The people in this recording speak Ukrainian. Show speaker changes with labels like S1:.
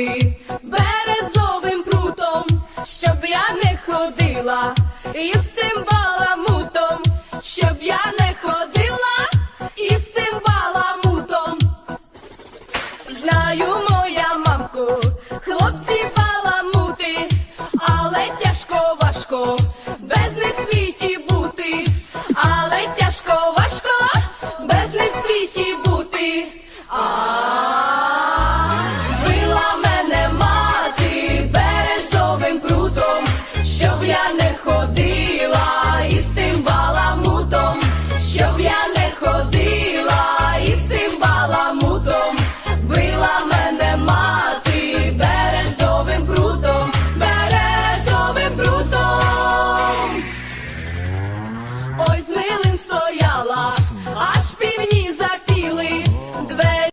S1: під березовим прутом, щоб я не ходила із тим баламутом, щоб я не ходила із тим баламутом. Знаю, щоб я не ходила із тим баламутом, щоб я не ходила.